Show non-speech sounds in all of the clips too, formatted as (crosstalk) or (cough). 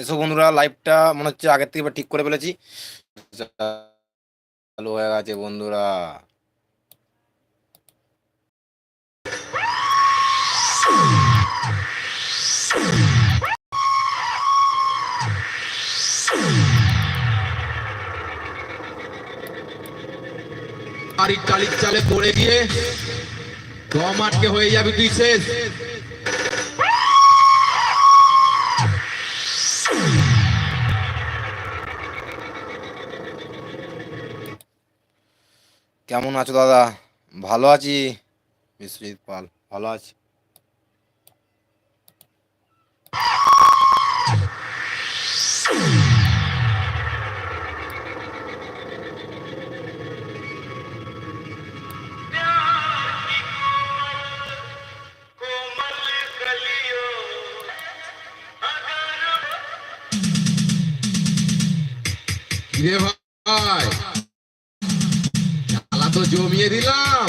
এসো বন্ধুরা লাইভটা মনে হচ্ছে আগের থেকে ঠিক করে ফেলেছি। চালু হয়ে গেছে বন্ধুরা। তালিক চালে পড়ে গিয়ে দম আটকে হয়ে যাবে তুই শেষ। কেমন আছো দাদা? ভালো আছি? বিশ্বজিৎ পাল ভালো আছি। ভাই? জমিয়ে দিলাম।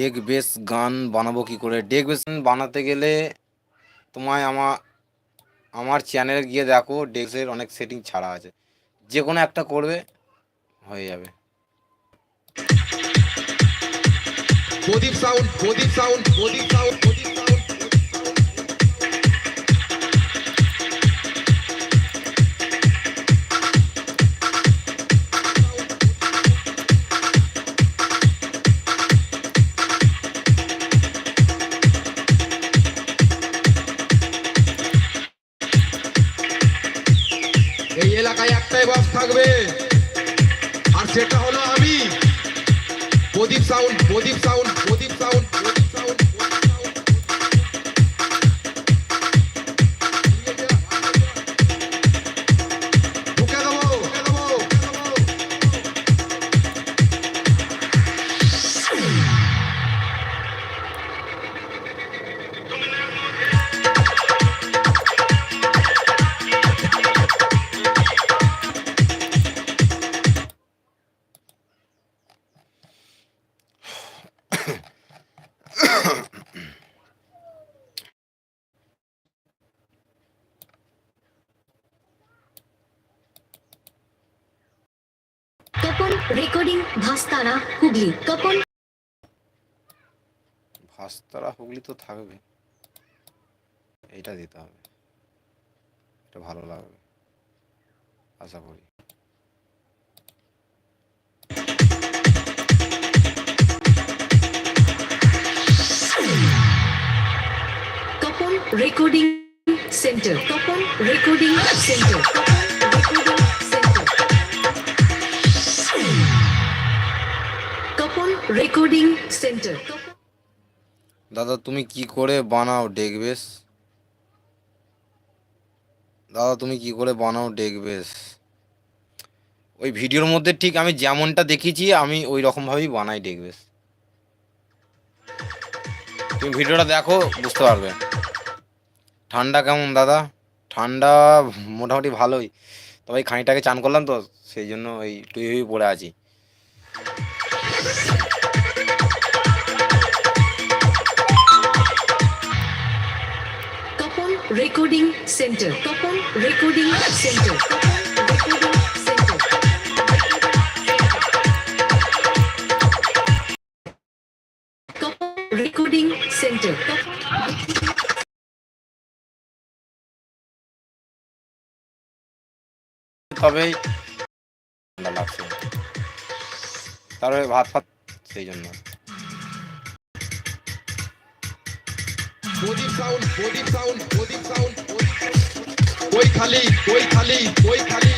ডেক বেস গান বানাবো কি করে? ডেক বেস বানাতে গেলে তোমায় আমার আমার চ্যানেলে গিয়ে দেখো ডেক্সের অনেক সেটিং ছাড়া আছে। যে কোনো একটা করবে, হয়ে যাবে। Pradeep sound Pradeep sound Pradeep sound Pradeep sound Pradeep sound Pradeep sound recording Bhastara Hooghly Tapan Bhastara Hooghly তো থাকবে। এইটা দিতে হবে। এটা ভালো লাগবে। আশা করি। Tapan recording centre Tapan recording centre Tapan recording centre দাদা, তুমি কি করে বানাও ডেক বেস? দাদা, তুমি কি করে বানাও ডেক বেস? ওই ভিডিওর মধ্যে ঠিক আমি যেমনটা দেখিয়েছি, আমি ওই রকমভাবেই বানাই ডেক বেস। তুমি ভিডিওটা দেখো, বুঝতে পারবে। ঠান্ডা কেমন, দাদা? ঠান্ডা মোটামুটি ভালোই। তবে খানিটাকে চান করলাম তো, সেই জন্য ওই টুই পড়ে আছি। Recording centre Tapan recording centre recording centre ভাত ফাত সেই জন্য। Pradeep sound Pradeep sound Pradeep sound ওই খালি ওই খালি ওই খালি।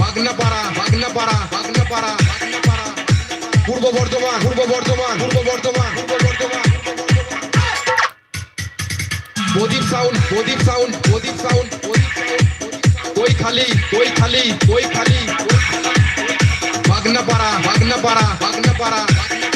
বাগনাপাড়া বাগনাপাড়া বাগনাপাড়া বাগনাপাড়া। পূর্ব বর্ধমান পূর্ব Bardhaman Purba Bardhaman Purba Bardhaman. Pradeep sound Pradeep sound Pradeep sound sound খালি কই খালি কই খালি। বাগনাপাড়া বাগনাপাড়া বাগনাপাড়া বর্ধমান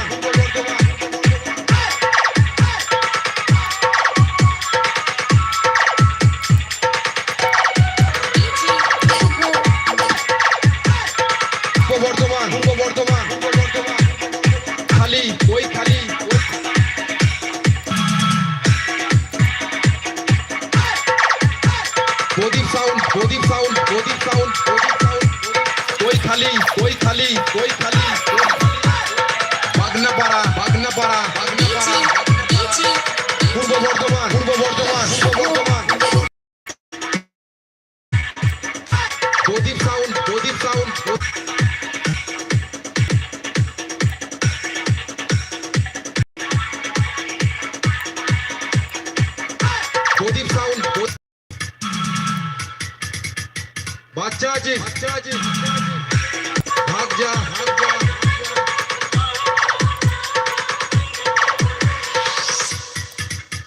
ভাগ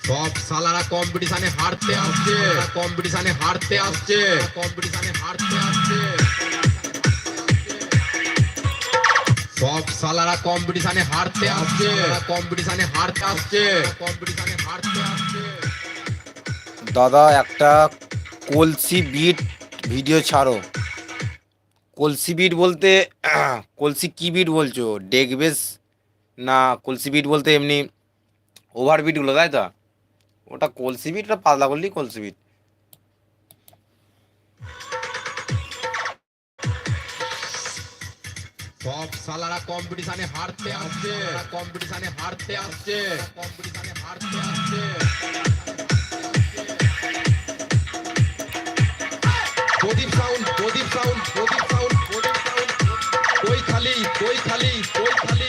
সব সালারা কম্পিটিশনে হারতে আসছে। কম্পিটিশনে হারতে আসছে। কম্পিটিশনে হারতে আসছে। সব সালারা কম্পিটিশনে হারতে আসছে। কম্পিটিশনে হারতে আসছে। কম্পিটিশনে হারতে আসছে। দাদা, একটা কলসি বিট ভিডিও ছাড়ো। কলসি বিট বলতে, (clears throat) কলসি কি বিট বলছো? Deck bass? না, কলসি বিট বলতে এমনি ওভার বিটগুলো তাই তো? ওটা কলসি বিট, ওটা পাতলা করলেই কলসি বিট? সব সালারা কম্পিটিশনে হারতে আসছে। কম্পিটিশনে হারতে আসছে। কম্পিটিশনে হারতে আসছে। প্রদীপ সাউন্ড। খালি কই খালি কই খালি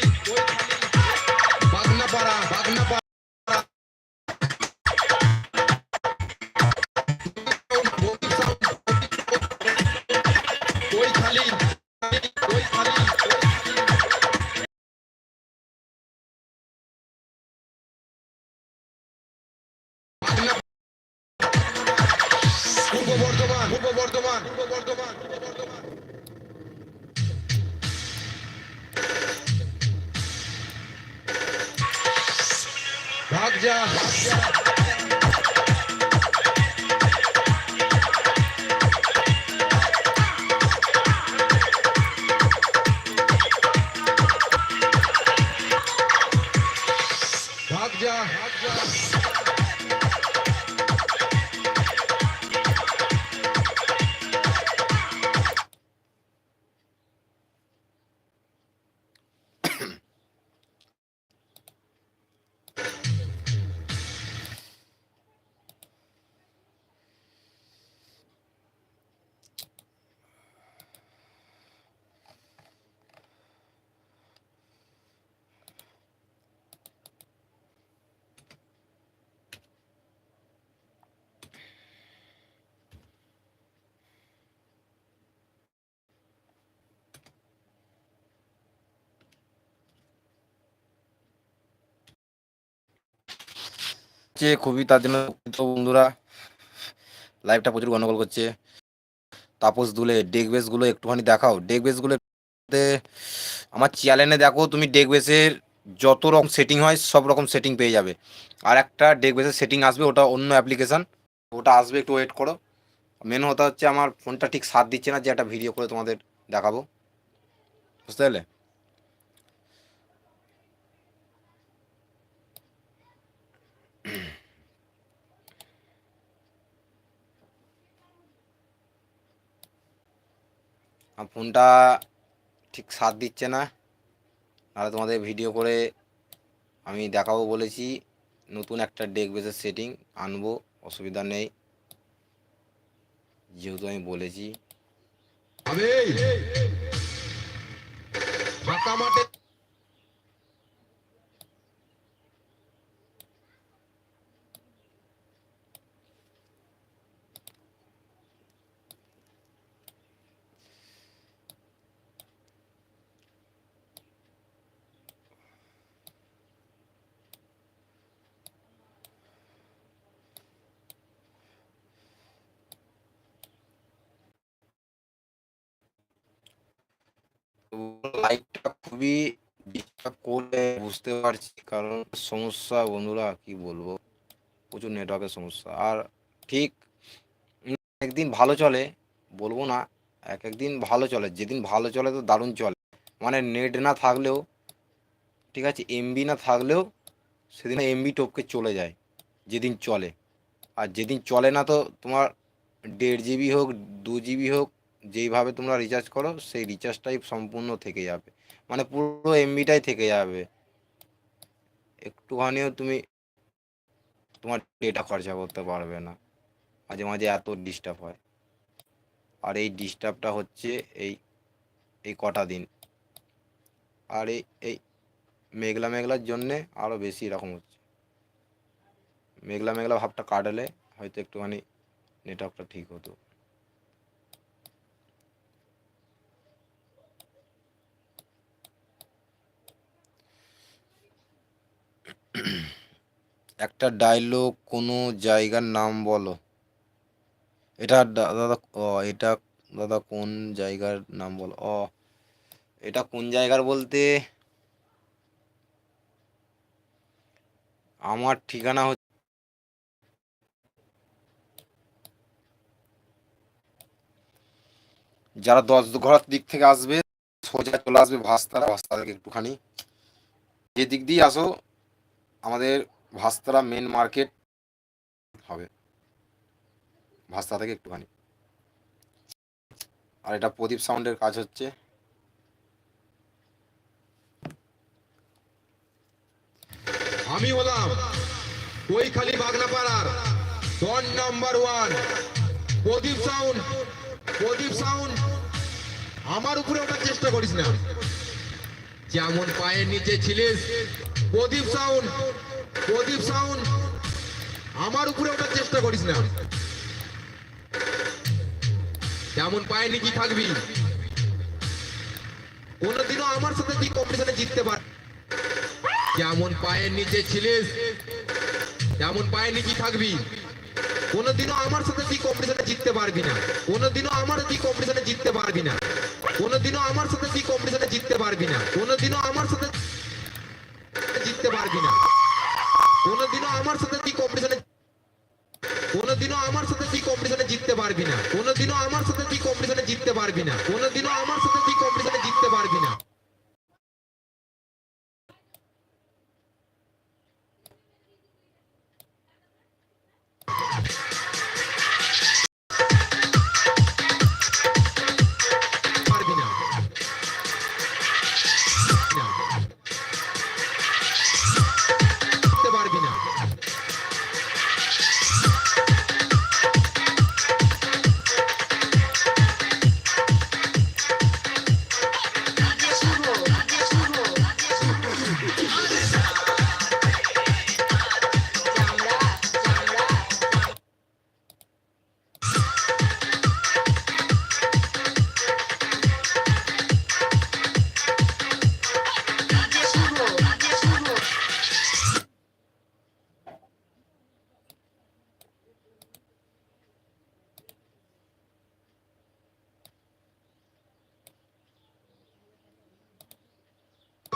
ভাগ যে খুবই তার জন্য বন্ধুরা। লাইভটা প্রচুর গন্ডগোল করছে। তাপস দুলে ডেক বেসগুলো একটুখানি দেখাও। ডেক বেসগুলো আমার চ্যানেলে দেখো, তুমি ডেক বেসের যত রকম সেটিং হয়, সব রকম সেটিং পেয়ে যাবে। আর একটা ডেক বেসের সেটিং আসবে, ওটা অন্য অ্যাপ্লিকেশান ওটা আসবে, একটু ওয়েট করো। মেন হতে হচ্ছে, আমার ফোনটা ঠিক সাথ দিচ্ছে না, যে একটা ভিডিও করে তোমাদের দেখাবো। বুঝতে পারলে? ফোনটা ঠিক সাথ দিচ্ছে না। নাহলে তোমাদের ভিডিও করে আমি দেখাবো বলেছি, নতুন একটা ডেক বেসের সেটিং আনব, অসুবিধা নেই। যেহেতু আমি বলেছি। খুবই করলে বুঝতে পারছি, কারণ সমস্যা বন্ধুরা, কি বলব? প্রচুর নেটওয়ার্কের সমস্যা। আর ঠিক একদিন ভালো চলে, বলব না, এক একদিন ভালো চলে, যেদিন ভালো চলে তো দারুণ চলে। মানে নেট না থাকলেও, ঠিক আছে এমবি না থাকলেও, সেদিন এমবি টপকে চলে যায়, যেদিন চলে। আর যেদিন চলে না তো তোমার দেড় জিবি হোক, দু জিবি হোক, যেইভাবে তোমরা রিচার্জ করো, সেই রিচার্জটাই সম্পূর্ণ থেকে যাবে। মানে পুরো এমবিটাই থেকে যাবে। একটুখানিও তুমি তোমার ডেটা খরচা করতে পারবে না। মাঝে মাঝে এত ডিস্টার্ব হয়। আর এই ডিস্টার্বটা হচ্ছে এই এই কটা দিন। আর এই এই মেঘলা মেঘলার জন্যে আরও বেশি এরকম হচ্ছে। মেঘলা মেঘলা ভাবটা কাটালে হয়তো একটুখানি নেটওয়ার্কটা ঠিক হতো। একটা ডায়লগ কোনো জায়গার নাম বলো। এটা দাদা ও এটা দাদা কোন জায়গার নাম বলো? ও এটা কোন জায়গার বলতে? আমার ঠিকানা হচ্ছে যারা দশ ঘর দিক থেকে আসবে, সোজা চলে আসবে ভাস্তারা থেকে একটুখানি। যে দিক দিয়ে আসো, আমাদের ভাস্তারা মেন মার্কেট হবে। ভাস্তা থেকে একটুখানি। আর এটা প্রদীপ সাউন্ডের কাজ হচ্ছে। আমি হলাম Kaikhali বাগনাপাড়ার don number one Pradeep sound Pradeep sound আমার উপরে ওঠার চেষ্টা করিস না। যেমন পায়ের নিচে ছিলিস, প্রদীপ সাউন্ড প্রদীপ সাউন্ড, আমার উপরে ওঠার চেষ্টা করিস না। যেমন পায়ের নিচে থাকবি। কোনোদিনও আমার সাথে তুই কম্পিটিশনে জিততে পার যেমন পায়ের নিচে ছিলিস, তেমন পায়ের নিচে থাকবি। কোনোদিনও আমার সাথে তুই কম্পিটিশনে জিততে পারবি না। কোনোদিনও আমার তুই কম্পিটিশনে জিততে পারবি না। কোনোদিনও আমার সাথে তুই কম্পিটিশনে জিততে পারবি না। কোনোদিনও আমার সাথে জিততে পারবি না। কোনোদিনও আমার সাথে তুই কম্পিটিশনে কোনোদিনও আমার সাথে তুই কম্পিটিশনে জিততে পারবি না। কোনোদিনও আমার সাথে তুই কম্পিটিশনে জিততে পারবি না। কোনোদিনও আমার সাথে তুই কম্পিটিশনে জিততে পারবি না।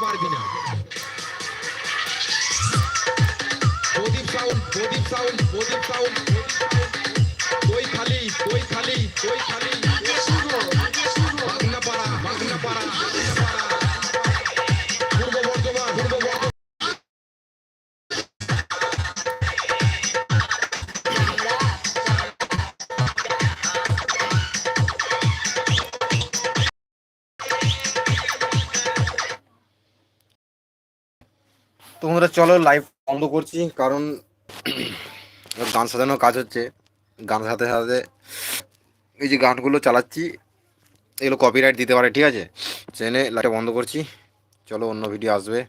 পারবি না। Pradeep sound Pradeep sound Pradeep sound কই খালি কই খালি কই খালি। তো বন্ধুরা, চলো লাইভ বন্ধ করছি, কারণ গান সাজানোর কাজ হচ্ছে। গান সাথে সাথে এই যে গানগুলো চালাচ্ছি, এগুলো কপিরাইট দিতে পারে, ঠিক আছে? চেনে লাইটটা বন্ধ করছি। চলো অন্য ভিডিও আসবে।